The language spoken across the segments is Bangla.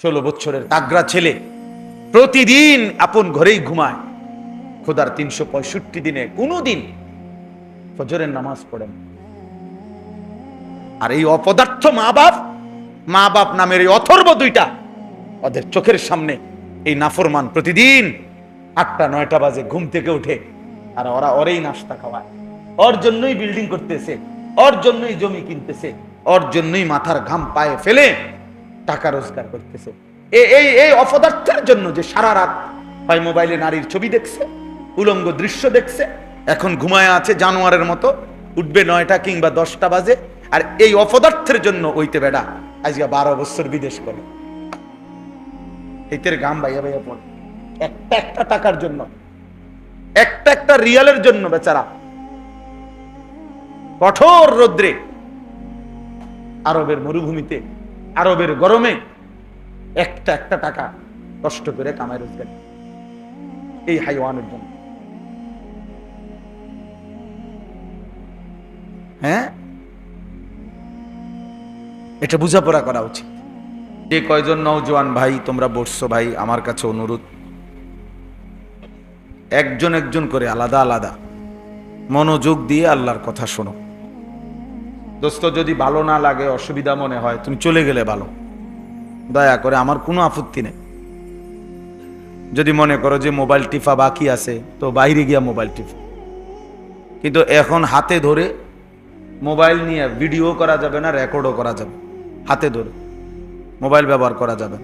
ষোলো বছরের তাগরা ছেলে প্রতিদিন আপন ঘরেই ঘুমায়। খোদার তিনশো পঁয়ষট্টি দিনে কোনো দিন ফজরের নামাজ পড়েন আর এই অপদার্থ মা বাপ মা বাপ নামের এই অথর্ব দুইটা, ওদের চোখের সামনে এই নাফরমান প্রতিদিন আটটা, নয়টা বাজে ঘুম থেকে উঠে আর ওরা ওরেই নাস্তা খাওয়ায়। ওর জন্যই বিল্ডিং করতেছে, ওর জন্যই জমি কিনতেছে, ওর জন্যই মাথার ঘাম পায়ে ফেলে টাকা রোজগার করতেছে। এই এই অপদার্থের জন্য যে সারা রাত হয় মোবাইলে নারীর ছবি দেখছে, উলঙ্গ দৃশ্য দেখছে, এখন ঘুমায় আছে জানোয়ারের মতো, উঠবে নয়টা কিংবা দশটা বাজে, আর এই অপদার্থের জন্য ওইতে বেড়া, আজকে বারো বছর বিদেশ করে এতের গাম ভাইয়া বাইয়া পড়ে। একটা একটা টাকার জন্য, একটা একটা রিয়ালের জন্য বেচারা, কঠোর রৌদ্রে আরবের মরুভূমিতে আরবের গরমে একটা একটা টাকা কষ্ট করে কামায় রোজগার। এই হাইওয়ানের জন্য। হ্যাঁ? এটা বোঝাপড়া করা উচিত। যে কয়জন নওজোয়ান ভাই, তোমরা বসছো ভাই, আমার কাছে অনুরোধ। একজন একজন করে আলাদা আলাদা। মনোযোগ দিয়ে আল্লাহর কথা শোনো। দোস্ত, যদি ভালো না লাগে, অসুবিধা মনে হয়, তুমি চলে গেলে ভালো। দয়া করে, আমার কোনো আপত্তি নেই। যদি মনে করো যে মোবাইল টিফা বাকি আছে, তো বাইরে গিয়া মোবাইল টিফা কিন্তু এখন হাতে ধরে মোবাইল নিয়ে ভিডিও করা যাবে না, রেকর্ডও করা যাবে। হাতে ধরে মোবাইল ব্যবহার করা যাবে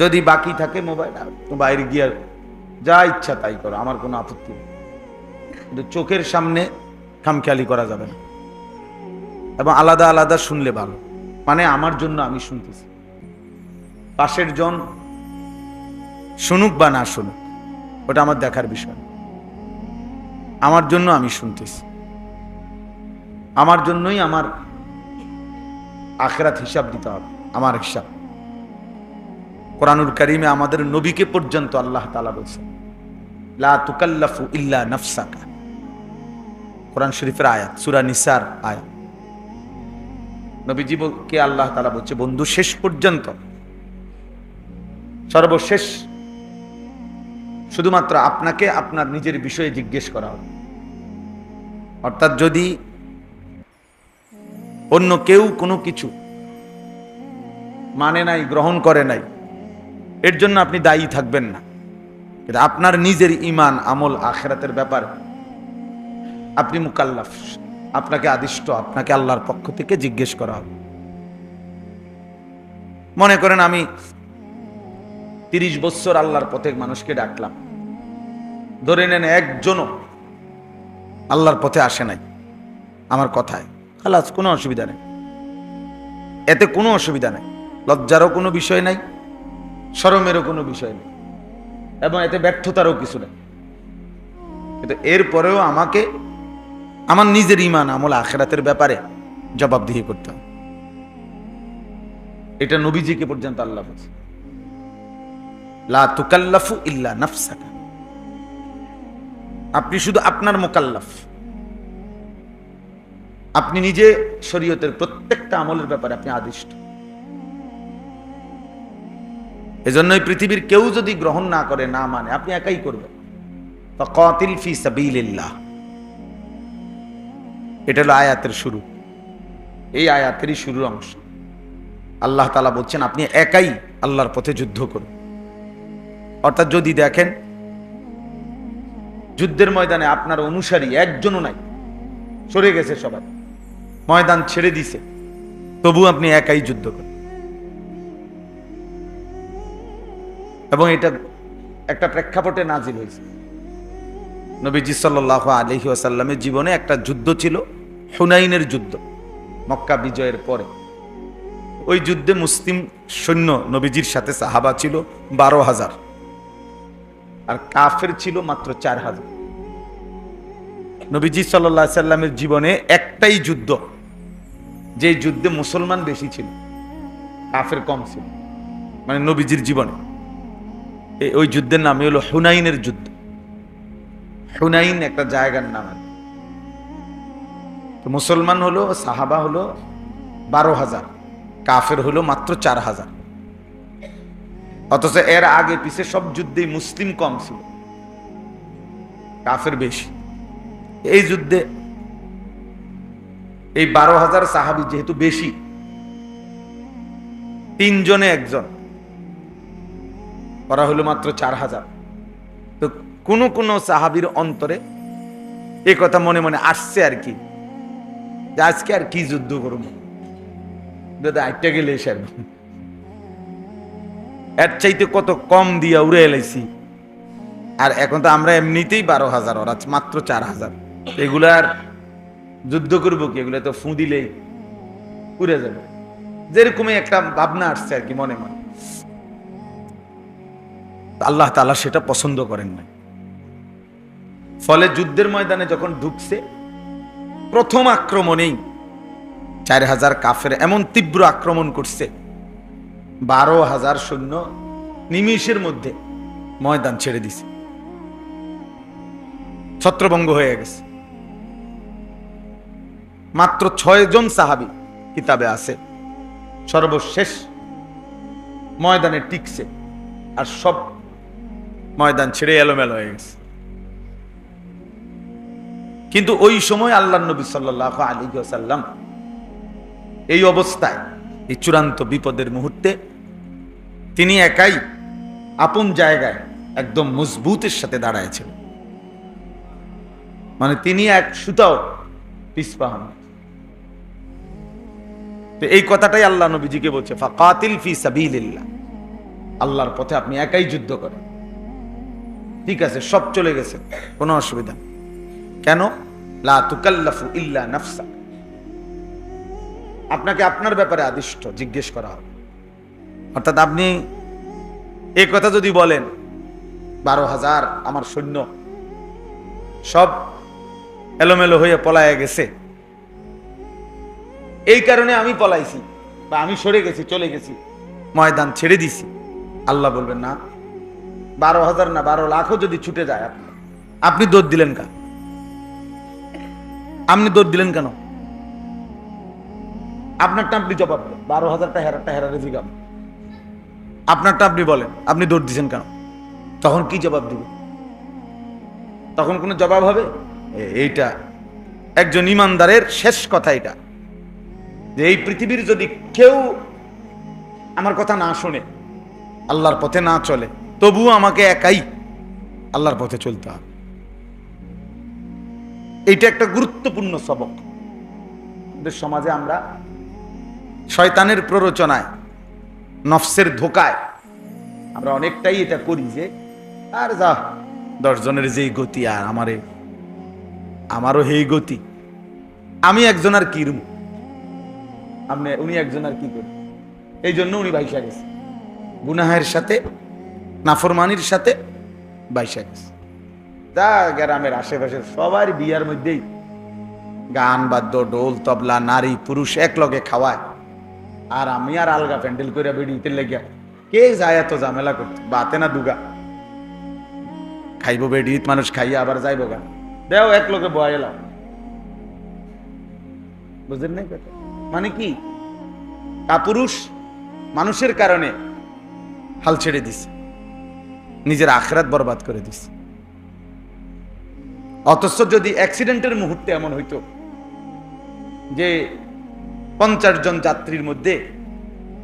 যদি বাকি থাকে মোবাইল তো বাইরে গিয়ে যা ইচ্ছা তাই করো, আমার কোনো আপত্তি নেই। কিন্তু চোখের সামনে খামখেয়ালি করা যাবে না। এবং আলাদা আলাদা শুনলে ভালো। মানে আমার জন্য আমি শুনতেছি। পাশের জন শুনুক বা না শুনুক, ওটা আমার দেখার বিষয়। আমার জন্য আমি শুনতেছি। আমার জন্যই আমার আখেরাত হিসাব দিতে হবে, আমার হিসাব। কোরআনুল কারিমে আমাদের নবীকে পর্যন্ত আল্লাহ তালা বলছেন, লা ইল্লা নফসাকা। কোরআন শরীফের আয়াত, সুরা নিসার আয়াত। নবীজি কে আল্লাহ তালা বলছে, বন্ধু, শেষ পর্যন্ত, সর্বশেষ। শুধুমাত্র আপনাকে আপনার নিজের বিষয়ে জিজ্ঞেস করা হবে। অর্থাৎ যদি অন্য কেউ কোনো কিছু মানে নাই, গ্রহণ করে নাই, এর জন্য আপনি দায়ী থাকবেন না। আপনার নিজের ইমান আমল, আখেরাতের ব্যাপার, আপনি মুকাল্লাফ। আপনাকে আদিষ্ট, আপনাকে আল্লাহর পক্ষ থেকে জিজ্ঞেস করা হবে। মনে করেন আমি তিরিশ বছর আল্লাহর পথে মানুষকে ডাকলাম। ধরে নেন একজনও আল্লাহর পথে আসে নাই আমার কথায়। খালাস কোনো অসুবিধা নেই। এতে কোনো অসুবিধা নেই। লজ্জারও কোনো বিষয় নাই, শরমেরও কোনো বিষয় নেই। এবং এতে ব্যর্থতারও কিছু নেই। কিন্তু এরপরেও আমাকে আমার নিজের ইমান আমল আখেরাতের ব্যাপারে জবাবদিহি করতে হবে। এটা নবীজিকে পর্যন্ত আল্লাহ বলছে। লা তুকাল্লাফু ইল্লা নাফসাকা। আপনি শুধু আপনার মোকাল্লাফ। আপনি নিজে শরীয়তের প্রত্যেকটা আমলের ব্যাপারে আপনি আদিষ্ট। এজন্যই পৃথিবীর কেউ যদি গ্রহণ না করে, না মানে আপনি একাই করবেন। ফি সাবিলিল্লাহ। এটা হলো আয়াতের শুরু। এই আয়াতেরই শুরুর অংশ। আল্লাহ তালা বলছেন, আপনি একাই আল্লাহর পথে যুদ্ধ করুন। অর্থাৎ যদি দেখেন, যুদ্ধের ময়দানে আপনার অনুসারী একজনও নাই। সরে গেছে সবাই। ময়দান ছেড়ে দিছে। তবু আপনি একাই যুদ্ধ করেন। এবং এটা একটা প্রেক্ষাপটে নাজিল হয়েছে। নবীজি সাল্লাহ আলহি আসাল্লামের জীবনে একটা যুদ্ধ ছিল, হুনাইনের যুদ্ধ, মক্কা বিজয়ের পরে। ওই যুদ্ধে মুসলিম সৈন্য নবীজির সাথে সাহাবা ছিল বারো হাজার। আর কাফের ছিল মাত্র চার হাজার। নবীজি সাল্লাহ সাল্লামের জীবনে একটাই যুদ্ধ, যে যুদ্ধে মুসলমান বেশি ছিল, কাফের কম ছিল মানে নবীজির জীবনে। ওই যুদ্ধের নামই হলো হুনাইনের যুদ্ধ। হুনাইন একটা জায়গার নাম আর মুসলমান হলো, সাহাবা হলো বারো হাজার, কাফের হলো মাত্র চার হাজার। অথচ এর আগে পিছে সব যুদ্ধেই মুসলিম কম ছিল, কাফের বেশি। এই যুদ্ধে এই বারো হাজার সাহাবি যেহেতু বেশি, তিনজনে একজন করা হলো মাত্র চার হাজার। তো কোন কোনো সাহাবির অন্তরে এ কথা মনে মনে আসছে আর কি, যে আজকে আর কি যুদ্ধ করব? দাদা আটটা গেলে এসে এর চাইতে কত কম দিয়া উড়ে এলাইছি। আর এখন তো আমরা এমনিতেই বারো হাজার, ওরা মাত্র চার হাজার। এগুলার যুদ্ধ করব কি? এগুলো তো ফু দিলেই উড়ে যাবে। যেরকমই একটা ভাবনা আসছে আর কি মনে মনে। আল্লাহ তালা সেটা পছন্দ করেন না ফলে যুদ্ধের ময়দানে যখন ঢুকছে, প্রথম আক্রমণেই চার হাজার কাফের এমন তীব্র আক্রমণ করছে, বারো হাজার সৈন্য নিমিষের মধ্যে ময়দান ছেড়ে দিছে। ছত্রভঙ্গ হয়ে গেছে। মাত্র ছয় জন সাহাবি কিতাবে আছে। সর্বশেষ ময়দানে টিকছে আর সব ময়দান ছেড়ে এলোমেলো হয়ে গেছে। কিন্তু ওই সময় আল্লাহ নবী সাল্লাহ আলী সাল্লাম এই অবস্থায়, এই চূড়ান্ত বিপদের মুহূর্তে তিনি একাই আপন জায়গায় একদম মজবুতের সাথে দাঁড়ায়ছেন মানে তিনি এক সুতাও পিসপা হন তো এই কথাটাই আল্লাহ নবীজিকে বলছে, ফাকাতিল ফি সাবিলিল্লাহ। আল্লাহর পথে আপনি একাই যুদ্ধ করেন। ঠিক আছে, সব চলে গেছে, কোনো অসুবিধা নেই। কেন? লা তুকাল্লাফু ইল্লা নাফসা। আপনাকে আপনার ব্যাপারে আদিষ্ট জিজ্ঞেস করা হবে। অর্থাৎ আপনি এই কথা যদি বলেন, বারো হাজার আমার সৈন্য সব এলোমেলো হয়ে পলায় গেছে। এই কারণে আমি পলাইছি বা আমি সরে গেছি, চলে গেছি, ময়দান ছেড়ে দিছি। আল্লাহ বলবেন, না, বারো হাজার না, বারো লাখও যদি ছুটে যায় আপনি আপনি দৌড় দিলেন কেন আপনি দৌড় দিলেন কেন? আপনারটা আপনি জবাব দেন। বারো হাজারটা হেরারটা হেরারে জিগাম আপনারটা আপনি বলেন, আপনি দৌড় দিছেন কেন? তখন কি জবাব দিবে? তখন কোনো জবাব হবে? এইটা একজন ইমানদারের শেষ কথা এটা। যে এই পৃথিবীর যদি কেউ আমার কথা না শোনে, আল্লাহর পথে না চলে, তবুও আমাকে একাই আল্লাহর পথে চলতে হবে। এইটা একটা গুরুত্বপূর্ণ সবক। আমাদের সমাজে আমরা শয়তানের প্ররোচনায়, নফসের ধোকায় আমরা অনেকটাই এটা করি যে, আর যা দশজনের যেই গতি আর আমারে, আমারও হেই গতি। আমি একজন আর কিরম আপনি, উনি একজন আর কি করি এই জন্য উনি বাইশা গেছে। গুনাহের সাথে, নাফরমানির সাথে বাইশা গেছে। যা গ্রামের আশেপাশে সবার বিয়ার মধ্যেই গান, বাদ্য ডোল তবলা, নারী, পুরুষ এক লগে খাওয়ায়। আর আমি আর আলগা প্যান্ডেল করে বেড়িতে লেগে কে যায় এত ঝামেলা করতে? বাতে না দুগা। খাইব বেডিত, মানুষ খাইয়া আবার যাইব গা। দেও এক লোকে বয়া এলাম বুঝলেন নাই কথা? মানে কি? কাপুরুষ মানুষের কারণে হাল ছেড়ে দিছে। নিজের আখরাত বরবাদ করে দিছে। অথচ যদি অ্যাক্সিডেন্টের মুহূর্তে এমন হইতো যে পঞ্চাশ জন যাত্রীর মধ্যে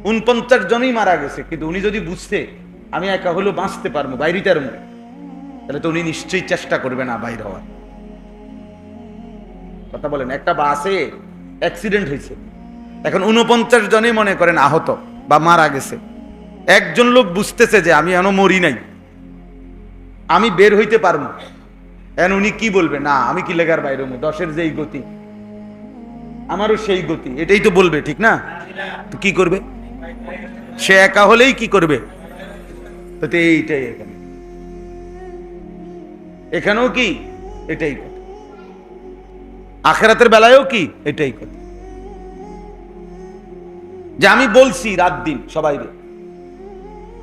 উনপঞ্চাশ জনই মারা গেছে, কিন্তু উনি যদি বুঝতে আমি একা হলেও বাঁচতে পারব বাইরিটার মুখে তাহলে তো উনি নিশ্চয়ই চেষ্টা করবে না বাইর হওয়ার। কথা বলেন, একটা বাসে অ্যাক্সিডেন্ট হয়েছে, এখন উনপঞ্চাশ জনই মনে করেন আহত বা মারা গেছে। একজন লোক বুঝতেছে যে আমি এখনও মরি নাই, আমি বের হইতে পারব এখন উনি কি বলবে? না, আমি কি লেগার বাইরে? দশের যেই গতি, আমারও সেই গতি। এটাই তো বলবে, ঠিক না? তো কি করবে? সে একা হলেই কি করবে? এইটাই এখানে। এখানেও কি? এটাই কথা। আখেরাতের বেলায়ও কি? এটাই কথা। যে আমি বলছি রাত দিন সবাই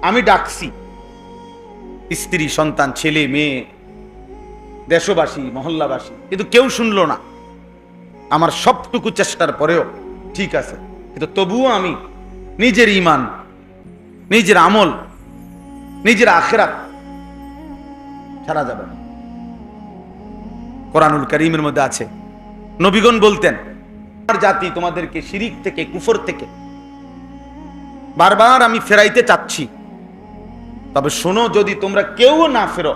আমি ডাকছি। স্ত্রী, সন্তান, ছেলে, মেয়ে দেশবাসী, মহল্লাবাসী, কিন্তু কেউ শুনলো না। আমার সবটুকু চেষ্টার পরেও ঠিক আছে। কিন্তু তবুও আমি নিজের ইমান নিজের আমল, নিজের আখেরাত ছাড়া যাবে না। কোরআনুল করিমের মধ্যে আছে, নবীগণ বলতেন আমার জাতি তোমাদেরকে শিরিক থেকে, কুফর থেকে বারবার আমি ফেরাইতে চাচ্ছি। তবে শোনো, যদি তোমরা কেউ না ফেরো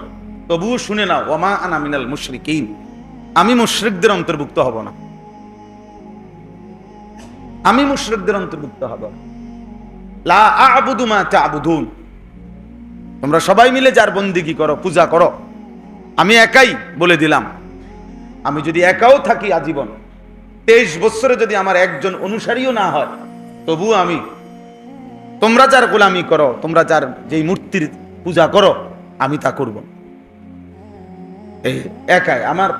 তবুও শুনে নাও, ওমা আনা মিনাল মুশরিকিন। আমি মুশরিকদের অন্তর্ভুক্ত হব না। আমি মুশরিকদের অন্তর্ভুক্ত হব লা আবুদু মা তাবুদুন। তোমরা সবাই মিলে যার বন্দিগি করো, পূজা করো। আমি একাই বলে দিলাম। আমি যদি একাও থাকি আজীবন, তেইশ বছরে যদি আমার একজন অনুসারীও না হয় তবু আমি, তোমরা যার গোলামি করো, তোমরা যার যেই মূর্তির পূজা করো, আমি তা করব এই, একাই। আমার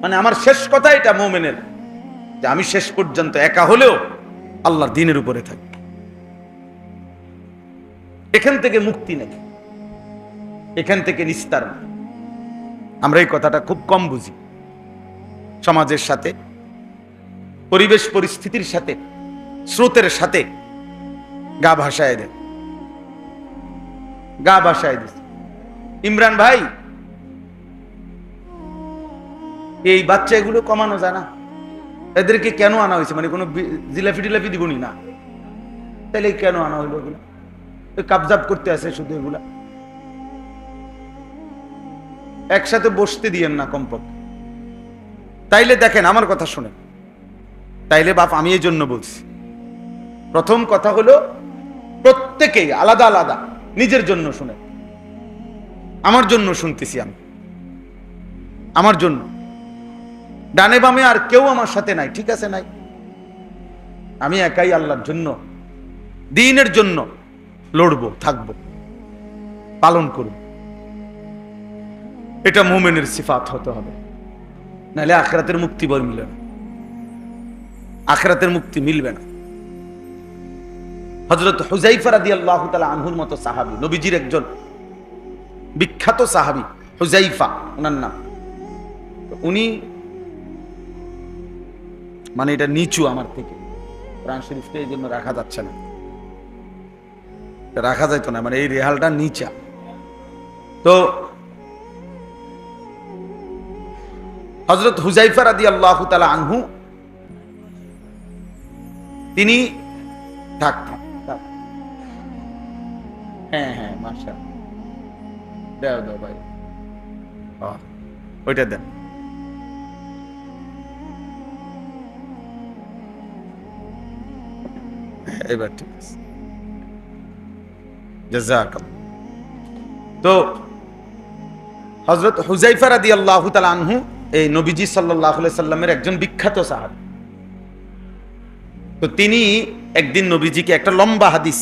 মানে আমার শেষ কথা এটা মোমেনের, যে আমি শেষ পর্যন্ত একা হলেও আল্লাহর দিনের উপরে থাকি। এখান থেকে মুক্তি নেই। এখান থেকে নিস্তার নেই। আমরা এই কথাটা খুব কম বুঝি। সমাজের সাথে, পরিবেশ পরিস্থিতির সাথে, স্রোতের সাথে গা ভাসায় দেয়। গা ভাসায় দিস ইমরান ভাই এই বাচ্চা এগুলো কমানো যায় না এদেরকে কেন আনা হয়েছে? মানে কোনো জিলাপি টিলাপি দিবনি না? তাহলে কেন আনা হইল এগুলো? কাবজাব করতে আছে শুধু এগুলা। একসাথে বসতে দিয়েন না কমপক্ষে। তাইলে দেখেন, আমার কথা শুনে তাইলে বাপ, আমি এই জন্য বলছি। প্রথম কথা হলো, প্রত্যেকেই আলাদা আলাদা। নিজের জন্য শুনে আমার জন্য শুনতেছি আমি। আমার জন্য। ডানে বামে আর কেউ আমার সাথে নাই, ঠিক আছে নাই? আমি একাই আল্লাহর জন্য, দিনের জন্য লড়বো, থাকব, পালন করব। এটা মোমেনের সিফাত হতে হবে। নাহলে আখরাতের মুক্তি বর মিলে না। আখরাতের মুক্তি মিলবে না। হজরত হুজাইফা রাদি আল্লাহ তালা আনহুর মতো সাহাবি, নবীজির একজন বিখ্যাত সাহাবি হুজাইফা ওনার নাম। উনি মানে এটা নিচু আমার থেকে। কোরআন শরীফকে এই জন্য রাখা যাচ্ছে না। রাখা যাইতো না মানে এই রেহালটা নিচা। তো হজরত হুজাইফা রাদি আল্লাহ তালা আনহু, তিনি থাক থাক থাক। হ্যাঁ হ্যাঁ মাসা দাও দাও, ভাই। ওইটা দেন। এবার ঠিক আছে। তো হজরত হুজাইফা রাদি আল্লাহ আনহু এই নবীজি সাল্লাহ সাল্লামের একজন বিখ্যাত সাহাবি। তো তিনি একদিন নবীজিকে একটা লম্বা হাদিস,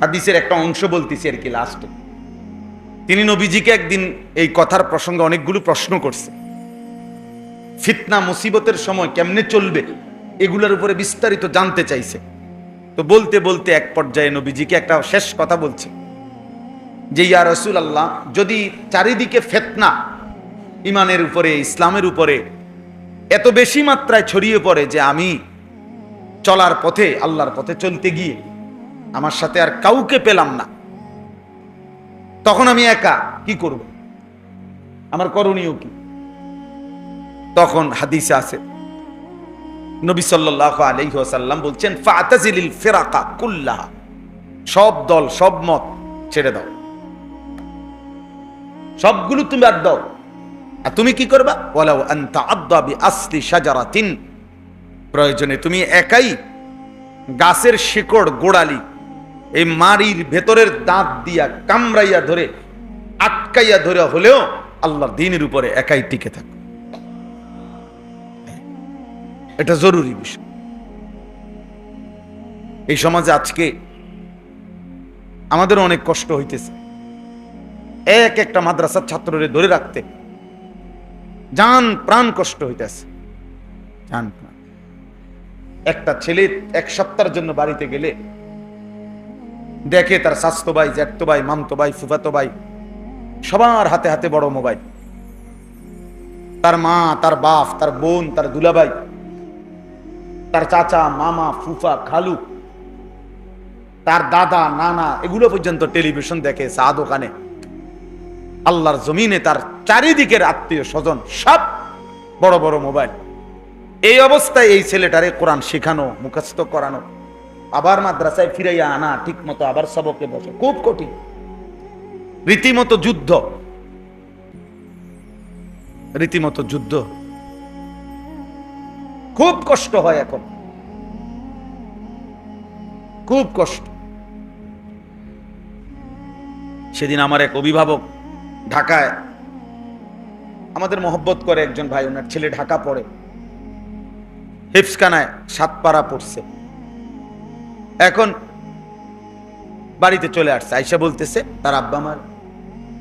হাদিসের একটা অংশ বলতেছি আর কি লাস্টে তিনি নবীজিকে একদিন এই কথার প্রসঙ্গে অনেকগুলো প্রশ্ন করছে। ফিতনা, মুসিবতের সময় কেমনে চলবে, এগুলোর উপরে বিস্তারিত জানতে চাইছে। তো বলতে বলতে এক পর্যায়ে নবীজিকে একটা শেষ কথা বলছে যে, ইয়া রসুল আল্লাহ যদি চারিদিকে ফেতনা ইমানের উপরে, ইসলামের উপরে এত বেশি মাত্রায় ছড়িয়ে পড়ে যে আমি চলার পথে, আল্লাহর পথে চলতে গিয়ে আমার সাথে আর কাউকে পেলাম না, তখন আমি একা কি করব? আমার করণীয় কি? তখন হাদিসে আছে নবী সাল্লাল্লাহু আলাইহি ওয়াসাল্লাম বলছেন, ফাতাজিলিল ফিরাকা সব দল, সব মত ছেড়ে দাও। সবগুলো তুমি বাদ দাও। আর তুমি কি করবা? ওয়ালাউ আনতা আদ্দা বি আসলি প্রয়োজনে তুমি একাই গাছের শিকড় গোড়ালি, এই মারির ভেতরের দাঁত দিয়া কামড়াইয়া ধরে, আটকাইয়া ধরে হলেও আল্লাহর দিনের উপরে একাই টিকে থাকো। এটা জরুরি বিষয়। এই সমাজে আজকে আমাদের অনেক কষ্ট হইতেছে। এক একটা মাদ্রাসার ছাত্ররে ধরে রাখতে জান প্রাণ কষ্ট হইতেছে। প্রাণ। একটা ছেলে এক সপ্তাহের জন্য বাড়িতে গেলে দেখে তার স্বাস্থ্য ভাই জ্যাঠতো ভাই, মামতো ভাই, ফুফাতো ভাই, সবার হাতে হাতে বড় মোবাইল। তার মা, তার বাপ, তার বোন, তার দুলাভাই তার চাচা, মামা, ফুফা, খালু, তার দাদা, নানা, এগুলো পর্যন্ত টেলিভিশন দেখে চা দোকানে আল্লাহর জমিনে তার চারিদিকের আত্মীয় স্বজন সব বড় বড় মোবাইল। এই অবস্থায় এই ছেলেটারে কোরআন শেখানো, মুখস্থ করানো, আবার মাদ্রাসায় ফিরাইয়া আনা ঠিক মতো আবার সবকে বসে, খুব কঠিন। রীতিমতো যুদ্ধ। রীতিমতো যুদ্ধ। খুব কষ্ট হয় এখন। খুব কষ্ট। সেদিন আমার এক অভিভাবক ঢাকায় আমাদের মহব্বত করে একজন ভাই, ওনার ছেলে ঢাকা পড়ে। হেফসখানায় সাতপাড়া পড়ছে। এখন বাড়িতে চলে আসছে। আইসা বলতেছে, তার আব্বা আমার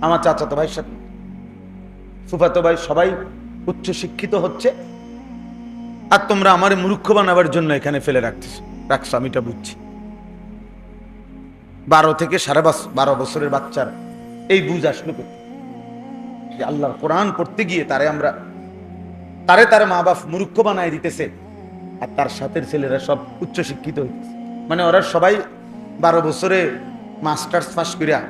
আমার চাচাতো ভাইয়ের সাথে, ফুফাতো ভাই সবাই উচ্চ শিক্ষিত হচ্ছে আর তোমরা আমার মূর্খ বানাবার জন্য এখানে ফেলে রাখতেছ। রাখছো, আমি এটা বুঝছি। বারো থেকে সাড়ে বারো বছরের বাচ্চার এই বুঝ আসলো? যে আল্লাহর কোরআন পড়তে গিয়ে তারে আমরা তারে তার মা বাপ মূর্খ বানায় দিতেছে আর তার সাথের ছেলেরা সব উচ্চ শিক্ষিত হইতেছে। মানে ওরা সবাই বারো বছরে মাস্টার্স পাস করিয়া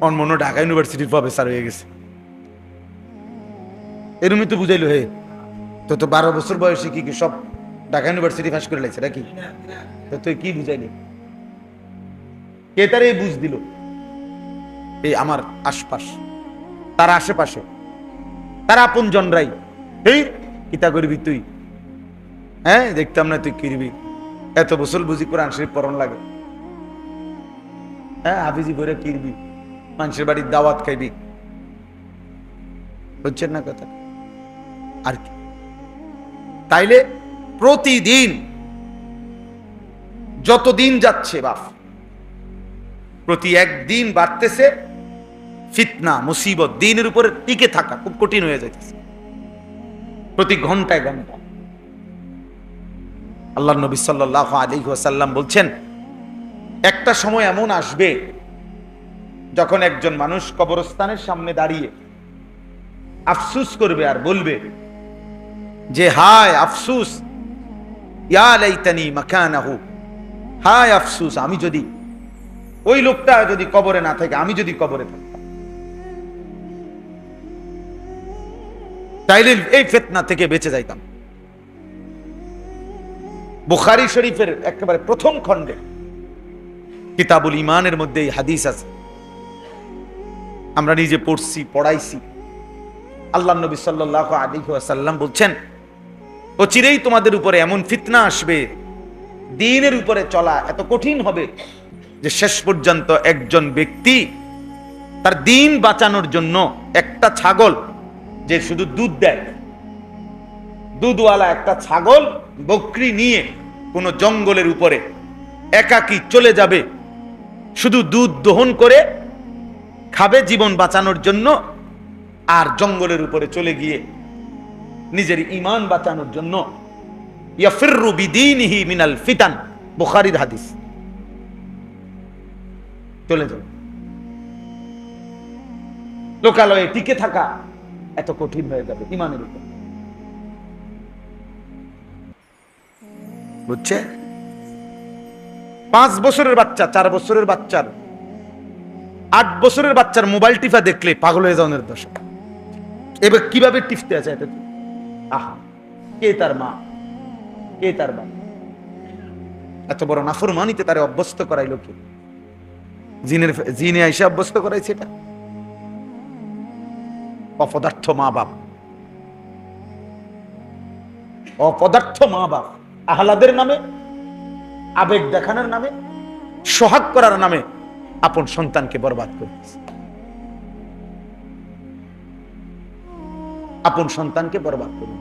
অনমন্য ঢাকা ইউনিভার্সিটির প্রফেসর হয়ে গেছে। এরমই তো বুঝাইলো, হে। তো তো বারো বছর বয়সে কি কি সব ঢাকা ইউনিভার্সিটি পাস করে লাগছে নাকি? তো তুই কি বুঝাইলি? কে তার এই বুঝ দিল? এই আমার আশপাশ তার আশেপাশে তার আপন জনরাই। এই কিতা করবি তুই? হ্যাঁ দেখতাম না তুই কিরবি? এত বছর বুঝি কোরআন শরীফ পরন লাগে। হ্যাঁ হাফিজি ভরে কিরবি? মানুষের বাড়ির দাওয়াত খাইবি। বুঝছেন না কথা? আর কি? তাইলে প্রতিদিন যত দিন যাচ্ছে বাপ, প্রতি একদিন বাড়তেছে ফিতনা, মুসিবত, দিনের উপরে টিকে থাকা খুব কঠিন হয়ে যাইতেছে। প্রতি ঘন্টায় ঘণ্টা আল্লাহ নবী সাল্লাহ আলী ওয়াসাল্লাম বলছেন, একটা সময় এমন আসবে যখন একজন মানুষ কবরস্থানের সামনে দাঁড়িয়ে আফসুস করবে আর বলবে যে, হায়, আফসুস, ইয়া লাইতানি মাকানাহু, হায়, আফসুস, আমি যদি, ওই লোকটা যদি কবরে না থাকে, আমি যদি কবরে থাকতাম তাইলে এই ফেতনা থেকে বেঁচে যাইতাম। বুখারি শরীফের একেবারে প্রথম খণ্ডে কিতাবুল ইমানের মধ্যে এই হাদিস আছে। আমরা নিজে পড়ছি, পড়াইছি। আল্লাহ নবী সাল্লাহ আলী সাল্লাম বলছেন ও চিরেই তোমাদের উপরে এমন ফিতনা আসবে, দিনের উপরে চলা এত কঠিন হবে যে শেষ পর্যন্ত একজন ব্যক্তি তার দিন বাঁচানোর জন্য একটা ছাগল যে শুধু দুধ দেয়, দুধওয়ালা একটা ছাগল বকরি নিয়ে কোনো জঙ্গলের উপরে একাকি চলে যাবে, শুধু দুধ দহন করে খাবে জীবন বাঁচানোর জন্য, আর জঙ্গলের উপরে চলে গিয়ে নিজের ইমান বাঁচানোর জন্য। মিনাল ফিতান। বুখারীর হাদিস। চলে যাবে লোকালয়ে টিকে থাকা এত কঠিন হয়ে যাবে ইমানের উপর। বুঝছে? পাঁচ বছরের বাচ্চা, চার বছরের বাচ্চার, আট বছরের বাচ্চার মোবাইল টিফা দেখলে পাগল হয়ে যাওয়ার দশা। এবার কীভাবে টিপতে আছে এত আহা, কে তার মা? কে তার বাবা? এত বড় নাফরমানিতে তারে অভ্যস্ত করাইলো কি? জিনের জিনে আইসে অভ্যস্ত করাইছে এটা? অপদার্থ মা বাপ। অপদার্থ মা বাপ। আহ্লাদের নামে, আবেগ দেখানোর নামে, সোহাগ করার নামে আপন সন্তানকে বরবাদ করতেছে। আপন সন্তানকে বরবাদ করুন।